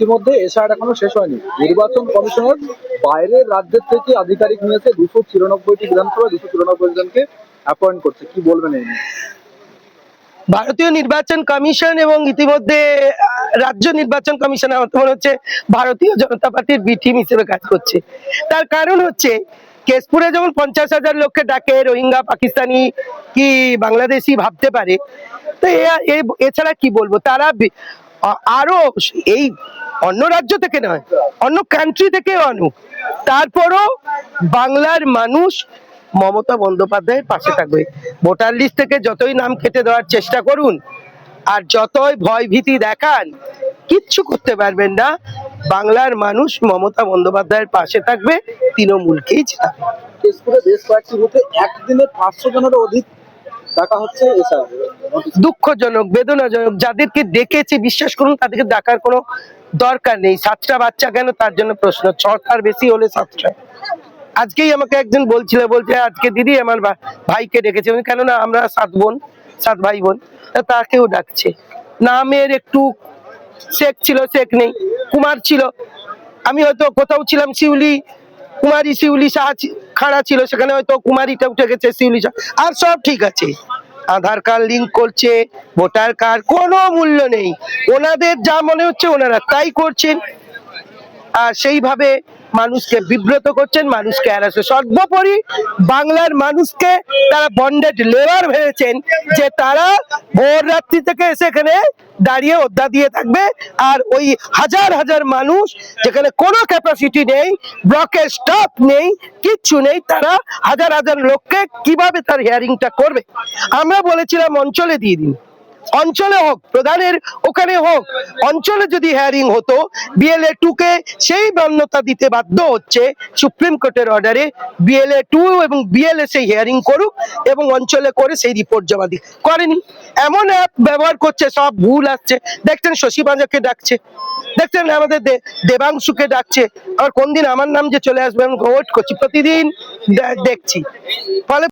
ইতিমধ্যে এসআর এখনও শেষ হয়নি। নির্বাচন কমিশনের বাইরের রাজ্যের থেকে আধিকারিক নিয়েছে দুশো চিরানব্বইটি বিধানসভা, দুশো চুরানব্বই জনকে অ্যাপয়েন্ট করছে। কি বলবেন এই ভারতীয় নির্বাচন কমিশন এবং ইতিমধ্যে রাজ্য নির্বাচন কমিশন আমার মনে হচ্ছে ভারতীয় জনতা পার্টির বি টিম হিসেবে কাজ করছে। তার কারণ হচ্ছে, কেশপুরে যেমন পঞ্চাশ হাজার লোককে ডাকে, রোহিঙ্গা, পাকিস্তানি কি বাংলাদেশি ভাবতে পারে, তো এছাড়া কি বলব? তারা আরও এই অন্য রাজ্য থেকে নয় অন্য কান্ট্রি থেকেও আনুক। তারপরও বাংলার মানুষ মমতা বন্দ্যোপাধ্যায়ের পাশে থাকবে। ভোটার লিস্ট থেকে যতই নাম কেটে দেওয়ার চেষ্টা করুন, আর যতই ভয় ভীতি দেখান, কিচ্ছু করতে পারবেন না। বাংলার মানুষ মমতা বন্দ্যোপাধ্যায়ের পাশে থাকবে, তৃণমূলকেই বুথে একদিনে পাঁচশো জনেরও অধিক ডাকা হচ্ছে দুঃখজনক, বেদনাজনক। যাদেরকে ডেকেছে, বিশ্বাস করুন, তাদেরকে ডাকার কোনো দরকার নেই। সাতটা বাচ্চা কেন? তার জন্য প্রশ্ন। ছটার বেশি হলে সাতটা। আজকেই আমাকে একজন বলছিল, বলছে, আজকে দিদি আমার ভাইকে ডেকেছে। কেননা আমরা সাত বোন, সাত ভাই বোন। তাকেও ডাকছে। নামের একটু শেখ ছিল শেখ নেই। কুমার ছিল। আমি হয়তো কোথাও ছিলাম, শিউলি কুমারী শিউলি শাহ খাড়া ছিল, সেখানে হয়তো কুমারীটা উঠে গেছে শিউলি শাহ আর সব ঠিক আছে। আধার কার্ড লিঙ্ক করছে, ভোটার কার্ড, কোনো মূল্য নেই। ওনাদের যা মনে হচ্ছে ওনারা তাই করছেন। আর সেইভাবে মানুষকে বিব্রত করছেন, মানুষকে হারাচ্ছে সর্বোপরি বাংলার মানুষকে তারা বন্ডেড লেবার ভেবেছেন যে তারা ভোর রাত্রি থেকে এসে এখানে দাঁড়িয়ে অধ্যা দিয়ে থাকবে। আর ওই হাজার হাজার মানুষ যেখানে কোনো ক্যাপাসিটি নেই ব্লকের স্টাফ নেই, কিচ্ছু নেই, তারা হাজার হাজার লোককে কীভাবে তার হিয়ারিংটা করবে? আমরা বলেছিলাম অঞ্চলে দিয়ে দিন। অঞ্চলে হোক, প্রধানের ওখানে হোক, অঞ্চলে যদি হেয়ারিং হতো বিএলএ টু কে সেই মান্যতা দিতে বাধ্য হচ্ছে সুপ্রিম কোর্টের অর্ডারে বিএলএ টু এবং বিএলএ সেই হিয়ারিং করুক এবং অঞ্চলে করে সেই রিপোর্ট জমা দিক। করেনি। এমন অ্যাপ ব্যবহার করছে, সব ভুল আসছে। দেখছেন শশী বাজাকে ডাকছে। দেখছেন আমাদের দেবাংশুকে ডাকছে। আর কোন দিন আমার নাম যে চলে আসবে আমি ওয়েট করছি। প্রতিদিন দেখছি। ফলে